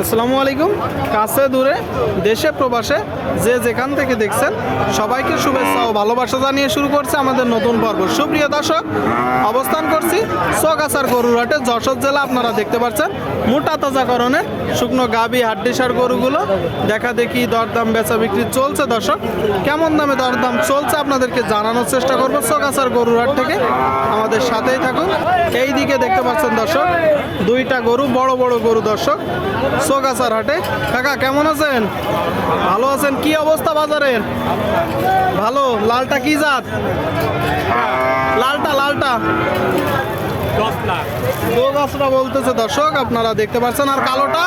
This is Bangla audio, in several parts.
আসসালামু আলাইকুম। কাছে দূরে, দেশে, প্রবাসে, যে যেখান থেকে দেখছেন, সবাইকে শুভেচ্ছা ও ভালোবাসা জানিয়ে শুরু করছে আমাদের নতুন পর্ব। সুপ্রিয় দর্শক, অবস্থান করছি সোগাছার গরুরহাটে, যশোর জেলা, আপনারা দেখতে পাচ্ছেন, মোটা তাজাকরণের শুকনো গাবি, হাড্ডিসার গরুগুলো। দেখা দেখি দরদাম, বেচা বিক্রি চলছে দর্শক। কেমন দামে দরদাম চলছে আপনাদেরকে জানানোর চেষ্টা করব সোগাছার গরুরহাট থেকে। আমাদের সাথেই থাকুন। এই দিকে দেখতে পাচ্ছেন দর্শক, দুইটা গরু, বড় বড় গরু দর্শক। সোগাছার হাটে। কাকা, কেমন আছেন? ভালো আছেন? কি অবস্থা বাজারের? ভালো। লালটা কি জাত? লালটা লালটা। দোগাছটা বলতেছে দর্শক, আপনারা দেখতে পাচ্ছেন। আর কালোটা?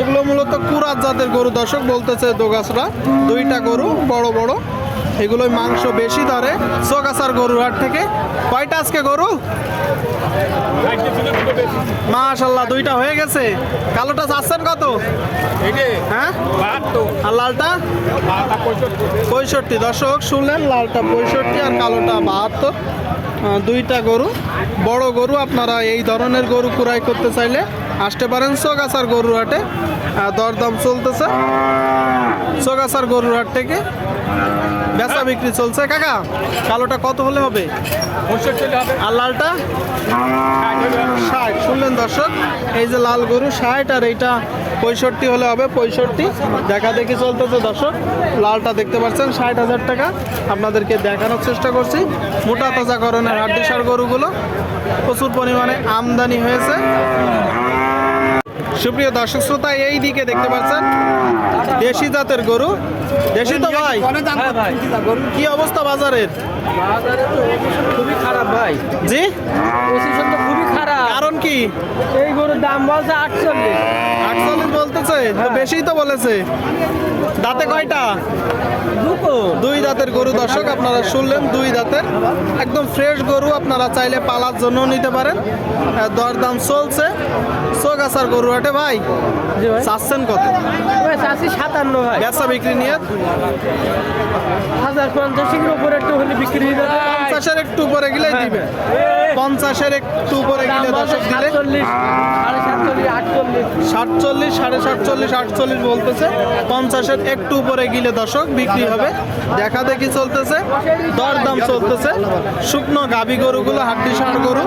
এগুলো মূলত কুরাত জাতের গরু। দর্শক, বলতেছে দোগাছরা দুইটা গরু, বড় বড়। এগুলোই মাংস বেশি ধরে সোগাছার গরুর হাট থেকে। কয়টা আজকে গরু? মাশাল্লাহ দুইটা হয়ে গেছে। কালোটা চাচ্ছেন কত? হ্যাঁ? আর লালটা? পঁয়ষট্টি। দর্শক, শুনলেন, লালটা পঁয়ষট্টি আর কালোটা বাহাত্তর। দুইটা গরু, বড় গরু। আপনারা এই ধরনের গরু কুড়াই করতে চাইলে আসতে পারেন সোগাছার গরুর হাটে আহ, দরদাম চলতেছে। সোগাছার গরুর হাট থেকে বেচা বিক্রি চলছে। কাকা কালোটা কত হলে হবে? হবে আর লালটা? ষাট। শুনলেন দর্শক এই যে লাল গরু ষাট আর এইটা পঁয়ষট্টি হলে হবে পঁয়ষট্টি। দেখা দেখি চলতেছে দর্শক। লালটা দেখতে পাচ্ছেন ষাট হাজার টাকা। আপনাদেরকে দেখানোর চেষ্টা করছি। মোটা তাজা করণের হাড্ডিসার গরুগুলো প্রচুর পরিমাণে আমদানি হয়েছে। সুপ্রিয় দর্শক শ্রোতা এই দিকে দেখতে পাচ্ছেন দেশি জাতের গরু। দেশি তো ভাই। কি অবস্থা বাজারের? বাজারে তো খুবই খারাপ ভাই। জি? খুবই খারাপ। কারণ কি? এই গরুর দাম বলছে আটচল্লিশ। আটচল্লিশ বলতেছে? তো বেশি তো বলেছে। দাঁতে কয়টা? দুটো। দুই দাঁতের গরু দর্শক আপনারা শুনলেন দুই দাঁতের। একদম ফ্রেশ গরু আপনারা চাইলে পালার জন্য নিতে পারেন। আহ, দরদাম চলছে। সোগাছার গরু হাটে ভাই চাচ্ছেন কত? সাতান্ন ভাই। বেচা বিক্রি নিয়ে? হাজার পঞ্চাশের উপরে একটু হলে বিক্রি পঞ্চাশের একটু উপরে গেলে দিবে। পঞ্চাশের একটু উপরে দাম গেলে বলছে দর্শক দিলে সাতচল্লিশ সাড়ে সাতচল্লিশ, আটচল্লিশ বলতেছে। পঞ্চাশের একটু উপরে গিলে দশক বিক্রি হবে। দেখা দেখি চলতেছে, দরদাম চলতেছে। শুকনো গাবি গরুগুলো, হাড্ডি সার গরু।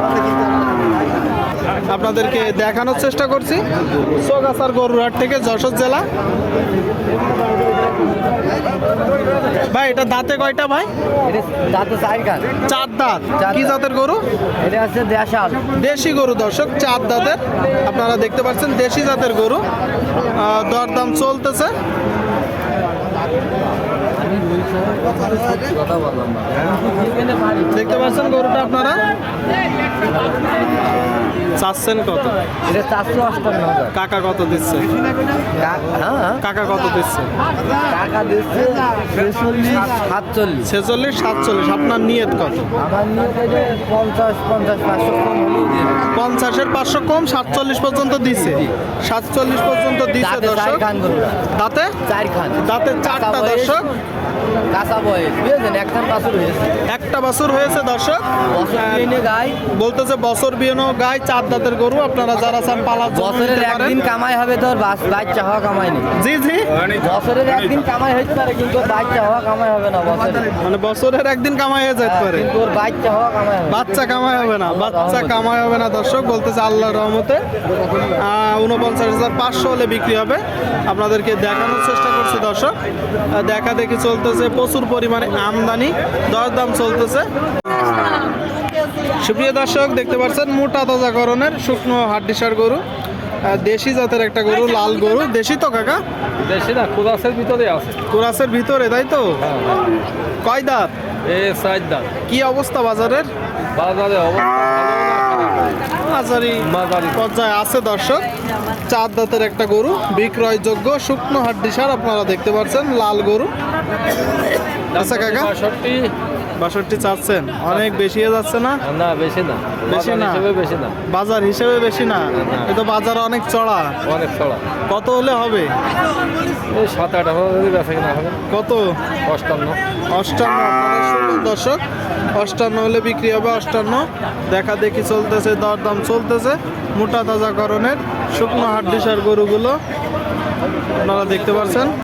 আপনাদেরকে দেখানোর চেষ্টা করছি। সোগাছার গরুরহাট থেকে যশোর জেলা। ভাই এটা দাঁতে কয়টা ভাই? দাঁতে চার দাঁত। কি জাতের গরু? এটা হচ্ছে দেশাল। দেশি গরু দর্শক চার দাঁতের। আপনারা দেখতে পাচ্ছেন দেশি জাতের গরু। দরদাম চলতেছে। দেখতে পাচ্ছেন গরুটা আপনারা? চাচ্ছেন কত? এটা চারশো হাজার। কাকা কত দিচ্ছে? কাকা কত দিচ্ছে? টাকা দিচ্ছে ছেচল্লিশ সাতচল্লিশ। ছেচল্লিশ সাতচল্লিশ। আপনার নিয়ত কত? আমার নিয়ে থেকে পঞ্চাশ পঞ্চাশ পাঁচশো কম। পঞ্চাশের পাঁচশো কম সাতচল্লিশ পর্যন্ত দিছে। সাতচল্লিশ পর্যন্ত দিছে দর্শক। খান দাঁতে? চারটা দর্শক। একটা বছর হয়েছে। দর্শক। বলতেছে বছর বিয়েনো গায়ে চার দাঁতের গরু আপনারা যারা চান পালা বছরের একদিন কামাই হবে তোর বাচ্চা হওয়া কামাই নেই। জি জি। বছরের একদিন কামাই হইতে পারে কিন্তু বাচ্চা হওয়া কামাই হবে না বছরে। মানে বছরের একদিন কামাই হয়ে যেতে পারে। কিন্তু ওর বাচ্চা হওয়া কামাই হবে। বাচ্চা কামাই হবে না বাচ্চা কামাই হবে না দর্শক বলতেছে আল্লাহর রহমতে। উনপঞ্চাশ হাজার পাঁচশো হলে বিক্রি হবে। আপনাদেরকে দেখানোর চেষ্টা করছি দর্শক। দেখা দেখি চলতেছে প্রচুর পরিমাণে আমদানি দরদাম চলতেছে। সুপ্রিয় দর্শক দেখতে পাচ্ছেন মোটা তাজাকরণের শুকনো হাড্ডিসার গরু। দেশি জাতের একটা গরু লাল গরু। দেশি তো কাকা? দেশি না কুদাসের ভিতরে আছে। কোরাসের ভিতরে তাই তো? কয় দাঁত? এ সাইড দাম কি অবস্থা বাজারের? বাজারে মাঝারি। পর্যায়ে আছে দর্শক চার দাঁতের একটা গরু বিক্রয়যোগ্য শুকনো হাড্ডি সার আপনারা দেখতে পাচ্ছেন লাল গরু। আচ্ছা কাকা? বাষট্টি চাচ্ছেন অনেক বেশি হয়ে যাচ্ছে না? না বেশি না। বেশি না? বেশি না। বাজার হিসেবে বেশি না? এ তো বাজার অনেক চড়া। অনেক চড়া। কত হলে হবে? এই সাত আট হাজার বেচা কিনা হবে। কত? অষ্টান্ন। অষ্টান্ন। দর্শক অষ্টান্ন হলে বিক্রি হবে অষ্টান্ন। দেখা দেখি চলতেছে দরদাম চলতেছে। মোটা তাজা তাজাকরণের শুকনো হাড্ডিসার গরুগুলো আপনারা দেখতে পাচ্ছেন